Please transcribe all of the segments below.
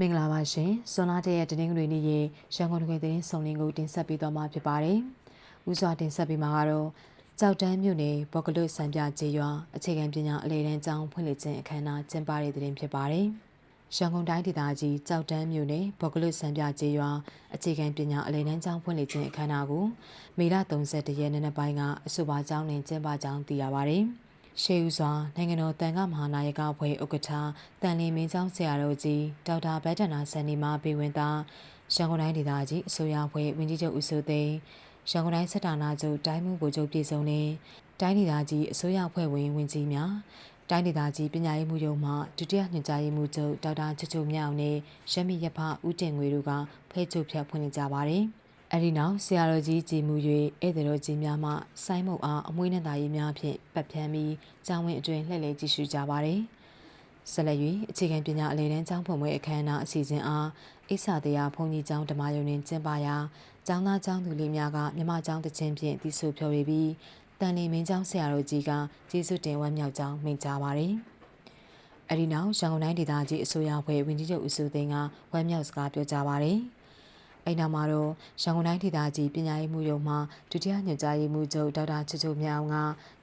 မင်္ဂလာပါရှင်စွန်လာတဲ့ရဲ့တနင်္ဂနွေနေ့ရေရန်ကုန်တွင်သတင်းစုံလင်ကိုတင်ဆက်ပေးသွားမှာဖြစ်ပါတယ်။ဦးစွာတင်ဆက်ပေးမှာကတော့ကြောက်တန်းမြို့နယ်ဘော့ကလုတ်စံပြကျေးရွာအခြေခံပညာအလေတန်းကျောင်းဖွင့်လှစ်ခြင်းအခမ်းအနားကျင်းပတဲ့တဲ့တင်ဖြစ်ပါတယ်။ရန်ကုန်တိုင်းဒေသကြီးကြောက်တန်းမြို့နယ်ဘော့ကလုတ်စံပြကျေးရွာအခြေခံပညာအလေတန်းကျောင်းဖွင့်လှစ်ခြင်းအခမ်းအနားကိုမေလ31ရက်နေ့နက်ပိုင်းကအဆိုပါကျောင်းတွင်ကျင်းပကြောင်းသိရပါတယ်။ ရှေးဦးစွာနိုင်ငံတော်တန်ခါမဟာနာယကအဖွဲ့ဥက္ကဋ္ဌတန်လင်းမင်းချောင်းဆရာတော်ကြီးဒေါက်တာဘတ်တနာဆန်နီမာပေဝင်သားရန်ကုန်တိုင်းဒေသကြီးအစိုးရအဖွဲ့ဝန်ကြီးချုပ်ဦးစိုးသိန်းရန်ကုန်တိုင်းစစ်တာနာချုပ်တိုင်းမှုဗိုလ်ချုပ်ပြည်စုံနေတိုင်းဒေသကြီးအစိုးရအဖွဲ့ဝင်ဝင်ကြီးများတိုင်းဒေသကြီးပညာရေးမှုရုံးမှဒုတိယညွှန်ကြားရေးမှူးချုပ်ဒေါက်တာချစ်ချိုမြောင်နဲ့ရမီရဖဦးတင်ငွေတို့ကဖဲချုပ်ဖြတ်ဖွင့်လှစ်ကြပါတယ်။ အဲဒီနောက်ဆရာတော်ကြီးကြည်မူ၍ဧည့်သည်တော်ကြီးများမှဆိုင်းမုတ်အားအမွှေးနဲ့သားရေးများဖြင့်ပတ်ဖြန်းပြီးကျောင်းဝင်းအတွင်လှည့်လည်ကြည့်ရှုကြပါသည်ဆက်လက်၍အခြေခံပညာအလယ်တန်းကျောင်းဖွင့်ပွဲအခမ်းအနားအစီအစဉ်အားအိဆာတရားဘုန်းကြီးကျောင်းဓမ္မယုံတွင်ကျင်းပရာကျောင်းသားကျောင်းသူလေးများကမြမကျောင်းတခြင်းဖြင့်တည်ဆူဖျော်ဖြေပြီးတန်လီမင်းကျောင်းဆရာတော်ကြီးကကျေးဇူးတင်ဝမ်းမြောက်ကြောင်းမိန့်ကြားပါသည်အဲဒီနောက်ရန်ကုန်တိုင်းဒေသကြီးအစိုးရဖွဲ့ဝင်ကြီးချုပ်ဦးစိုးသိန်းကဝမ်းမြောက်စကားပြောကြားပါသည် အဲ့နောက်မှာတော့ရန်ကုန်တိုင်းဒေသကြီးပညာရေးမှုရုံမှဒုတိယညွှန်ကြားရေးမှူးချုပ်ဒေါက်တာချစ်ချိုမြောင်က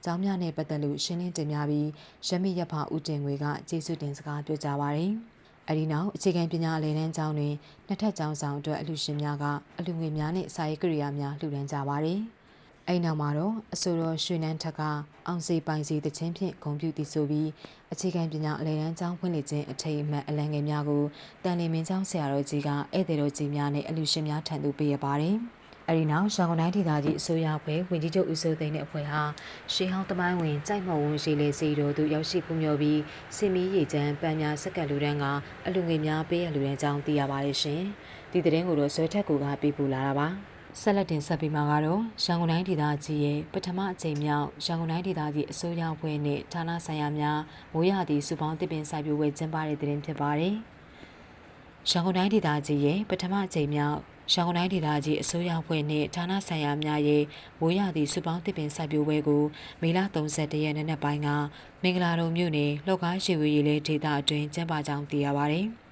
ကျောင်းများနဲ့ပတ်သက်လို့ရှင်းလင်းတင်ပြပြီးရမီရဖဦးတင်ငွေကကျေးဇူးတင်စကားပြောကြားပါရယ်။အဲဒီနောက်အခြေခံပညာအလယ်တန်းကျောင်းတွင်နှစ်ထပ်ကျောင်းဆောင်အတွက်အလှူရှင်များကအလှူငွေများနဲ့စာရေးကိရိယာများလှူဒန်းကြပါရယ်။ အဲ့နောက်မှာတော့အဆိုတော်ရွှေနန်းထက်ကအောင်စီပိုင်စီတခြင်းဖြင့်ဂုံပြူတည်ဆိုပြီးအခြေခံပညာအလယ်တန်းကျောင်းဖွင့်လှစ်ခြင်းအထိမ်းအမှတ်အလံငယ်များကိုတန်လီမင်းကျောင်းဆရာတော်ကြီးကဧည့်သည်တော်ကြီးများနဲ့အလူရှင်များထံသို့ပေးရပါတယ်။အဲဒီနောက်ရန်ကုန်တိုင်းဒေသကြီးအစိုးရဖွဲ့ဝင်ကြီးချုပ်ဦးစိုးသိန်းတဲ့အဖွဲ့ဟာရှေးဟောင်းတမိုင်းဝင်ကြိုက်မော်ဝင်းရှိလေစီတို့သူရောက်ရှိဖူးမြော်ပြီးစင်မီရေချမ်းပန်းများစက်ကလူတန်းကအလူငွေများပေးရလူတန်းကြောင်းသိရပါတယ်ရှင်။ဒီသတင်းကိုတော့ဆွဲထက်ကူကပေးပို့လာတာပါ။ ဆက်လက်တင်ဆက်ပေးမှာကတော့ရန်ကုန်တိုင်းဒေသကြီးရဲ့ပထမအကြိမ်မြောက်ရန်ကုန်တိုင်းဒေသကြီးအစိုးရဖွဲ့နဲ့ဌာနဆိုင်ရာများမိုးရသည့်စုပေါင်းတစ်ပင်စိုက်ပျိုးပွဲကျင်းပတဲ့တင်ဖြစ်ပါတယ်။ရန်ကုန်တိုင်းဒေသကြီးရဲ့ပထမအကြိမ်မြောက်ရန်ကုန်တိုင်းဒေသကြီးအစိုးရဖွဲ့နှင့်ဌာနဆိုင်ရာများရဲ့မိုးရသည့်စုပေါင်းတစ်ပင်စိုက်ပျိုးပွဲကိုမေလ31ရက်နေ့နက်ပိုင်းကမင်္ဂလာတုံမြို့နယ်လောက်ကားရှိဝေးရေးလေဒေသအတွင်းကျင်းပကြောင်းသိရပါတယ်။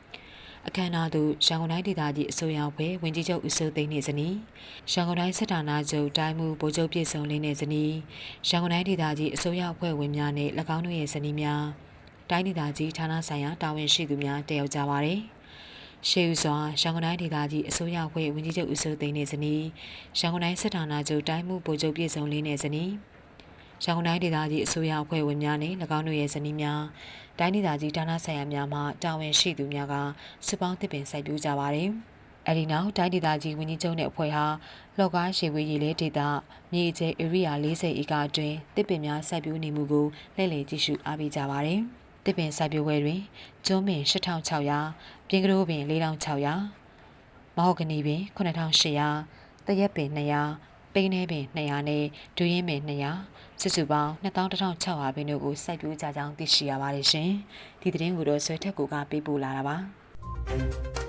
အခမ်းအနားသို့ရန်ကုန်တိုင်းဒေသကြီးအစိုးရဖွဲ့ဝင်ကြီးချုပ်ဦးစိုးသိန်းနှင့်ဇနီးရန်ကုန်တိုင်းစစ်ဌာနချုပ်တိုင်းမှုဗိုလ်ချုပ်ပြည်စုံလင်းနှင့်ဇနီးရန်ကုန်တိုင်းဒေသကြီးအစိုးရအဖွဲ့ဝင်များနှင့်၎င်းတို့ရဲ့ဇနီးများတိုင်းဒေသကြီးဌာနဆိုင်ရာတာဝန်ရှိသူများတက်ရောက်ကြပါသည်ရှေးဥစွာရန်ကုန်တိုင်းဒေသကြီးအစိုးရအဖွဲ့ဝင်ကြီးချုပ်ဦးစိုးသိန်းနှင့်ဇနီးရန်ကုန်တိုင်းစစ်ဌာနချုပ်တိုင်းမှုဗိုလ်ချုပ်ပြည်စုံလင်းနှင့်ဇနီး ရန်ကုန်တိုင်းဒေသကြီးအစိုးရအဖွဲ့ဝင်များနဲ့၎င်းတို့ရဲ့ဇနီးများတိုင်းဒေသကြီးဌာနဆိုင်ရာများမှတာဝန်ရှိသူများကစစ်ပေါင်းတစ်ပင်စိုက်ပျိုးကြပါတယ်။အဲဒီနောက်တိုင်းဒေသကြီးဝန်ကြီးချုပ်နဲ့အဖွဲ့ဟာလော့ကားရှေဝေးရည်လေးဒေသမြေကျဲ area 40ဧကအတွင်းတစ်ပင်များစိုက်ပျိုးနေမှုကိုလှည့်လည်ကြည့်ရှုအားပေးကြပါတယ်။တစ်ပင်စိုက်ပျိုးပွဲတွင်ကျွန်းပင်8600ပြင်ကလေးပင်4600မဟုတ်ကနီပင်9800တရက်ပင်200 ပိန်းနေပင်200နဲ့ဒူးရင်ပင်200စုစုပေါင်း21,600ပင်တို့ကိုစိုက်ပျိုးကြကြောင်းသိရှိရပါတယ်ရှင်။ဒီသတင်းကိုတော့ဆွဲထက်ကိုကပေးပို့လာတာပါ။